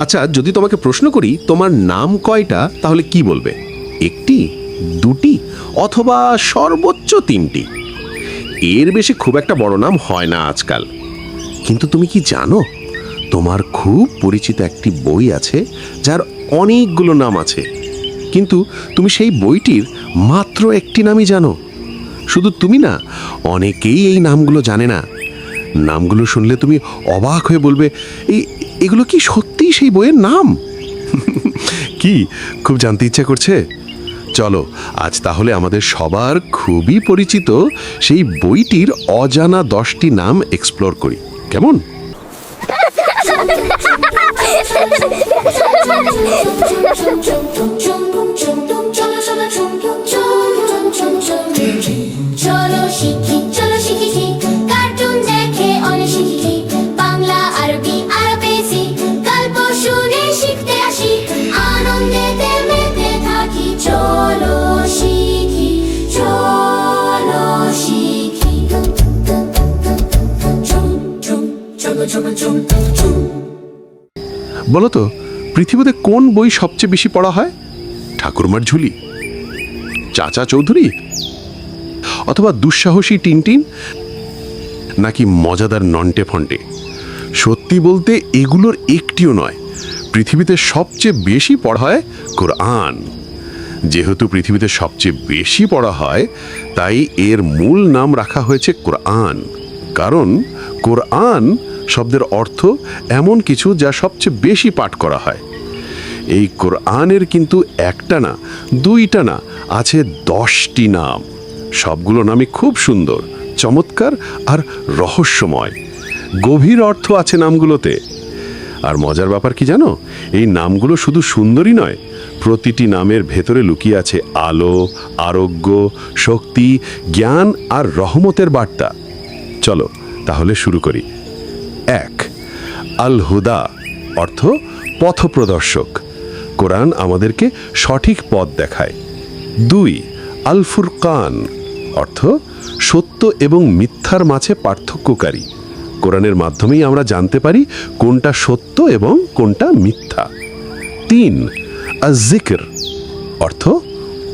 আচ্ছা যদি তোমাকে প্রশ্ন করি, তোমার নাম কয়টা, তাহলে কি বলবে? একটি, দুটি, অথবা সর্বোচ্চ তিনটি? এর বেশি খুব একটা বড় নাম হয় না আজকাল। কিন্তু তুমি কি জানো, তোমার খুব পরিচিত একটি বই আছে, যার অনেকগুলো নাম আছে। কিন্তু তুমি সেই বইটির মাত্র একটি নামই জানো। শুধু তুমি না, অনেকেই এই নামগুলো জানে না। নামগুলো শুনলে তুমি অবাক হয়ে বলবে এই এগুলো কি সত্যিই সেই বইয়ের নাম কি খুব জানতে ইচ্ছা করছে চলো আজ তাহলে আমাদের সবার খুবই পরিচিত সেই বইটির অজানা দশটি নাম এক্সপ্লোর করি কেমন চলো চলো চলো চুম চুম বলো তো পৃথিবীতে কোন বই সবচেয়ে বেশি পড়া হয়? ঠাকুরমার ঝুলি, চাচা চৌধুরী, অথবা দুঃসাহসী টিনটিন, নাকি মজাদার নন্টে ফন্টে? সত্যি বলতে এগুলোর একটিও নয়, পৃথিবীতে সবচেয়ে বেশি পড়া হয় কোরআন। যেহেতু পৃথিবীতে সবচেয়ে বেশি পড়া হয়, তাই এর মূল নাম রাখা হয়েছে কোরআন। কারণ কোরআন শব্দের অর্থ এমন কিছু যা সবচেয়ে বেশি পাঠ করা হয়। এই কোরআনের কিন্তু একটা না, দুইটা না, আছে দশটি নাম। সবগুলো নামই খুব সুন্দর, চমৎকার আর রহস্যময়। গভীর অর্থ আছে নামগুলোতে। আর মজার ব্যাপার কি জানো? এই নামগুলো শুধু সুন্দরই নয়, প্রতিটি নামের ভেতরে লুকিয়ে আছে আলো, আরোগ্য, শক্তি, জ্ঞান আর রহমতের বার্তা। চলো, তাহলে শুরু করি। এক। আল হুদা অর্থ পথপ্রদর্শক। কোরআন আমাদেরকে সঠিক পথ দেখায়। দুই আল ফুরকান অর্থ সত্য এবং মিথ্যার মাঝে পার্থক্যকারী। কোরআনের মাধ্যমেই আমরা জানতে পারি কোনটা সত্য এবং কোনটা মিথ্যা। তিন আজিকর অর্থ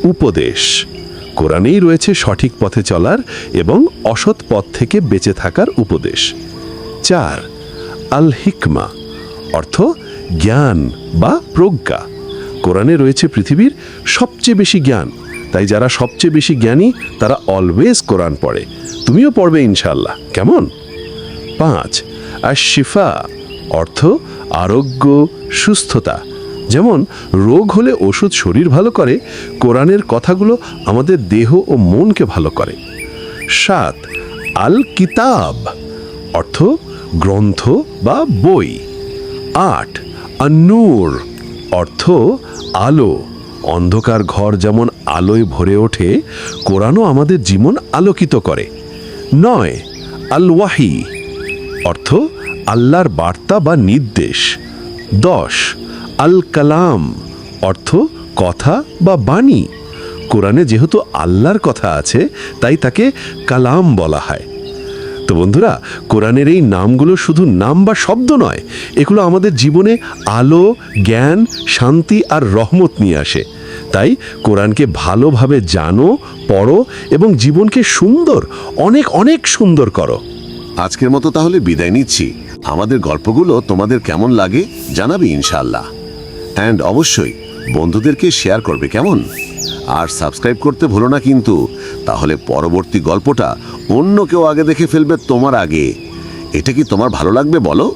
উপদেশ। কোরআনেই রয়েছে সঠিক পথে চলার এবং অসৎ পথ থেকে বেঁচে থাকার উপদেশ। চার আল হিকমা অর্থ জ্ঞান বা প্রজ্ঞা। কোরআনে রয়েছে পৃথিবীর সবচেয়ে বেশি জ্ঞান। তাই যারা সবচেয়ে বেশি জ্ঞানী, তারা অলওয়েজ কোরআন পড়ে। তুমিও পড়বে ইনশাল্লাহ কেমন? পাঁচ আর শিফা অর্থ আরোগ্য, সুস্থতা। যেমন, রোগ হলে ওষুধ শরীর ভালো করে, কোরআনের কথাগুলো আমাদের দেহ ও মনকে ভালো করে। সাত আল কিতাব অর্থ গ্রন্থ বা বই। আট, আন্নুর, অর্থ আলো। অন্ধকার ঘর যেমন আলোয় ভরে ওঠে, কোরআনও আমাদের জীবন আলোকিত করে। নয় আল ওয়াহি অর্থ আল্লাহর বার্তা বা নির্দেশ। দশ আল কালাম অর্থ কথা বা বাণী। কোরআনে যেহেতু আল্লাহর কথা আছে, তাই তাকে কালাম বলা হয়। তো বন্ধুরা, কোরআনের এই নামগুলো শুধু নাম বা শব্দ নয়, এগুলো আমাদের জীবনে আলো, জ্ঞান, শান্তি আর রহমত নিয়ে আসে। তাই কোরআনকে ভালোভাবে জানো, পড়ো এবং জীবনকে সুন্দর, অনেক অনেক সুন্দর করো। আজকের মতো তাহলে বিদায় নিচ্ছি। আমাদের গল্পগুলো তোমাদের কেমন লাগে জানাবে ইনশাল্লাহ অ্যান্ড অবশ্যই বন্ধুদেরকে শেয়ার করবে কেমন? আর সাবস্ক্রাইব করতে ভুলো না কিন্তু। তাহলে পরবর্তী গল্পটা অন্য কেউ আগে দেখে ফেলবে তোমার আগে। এটা কি তোমার ভালো লাগবে বলো?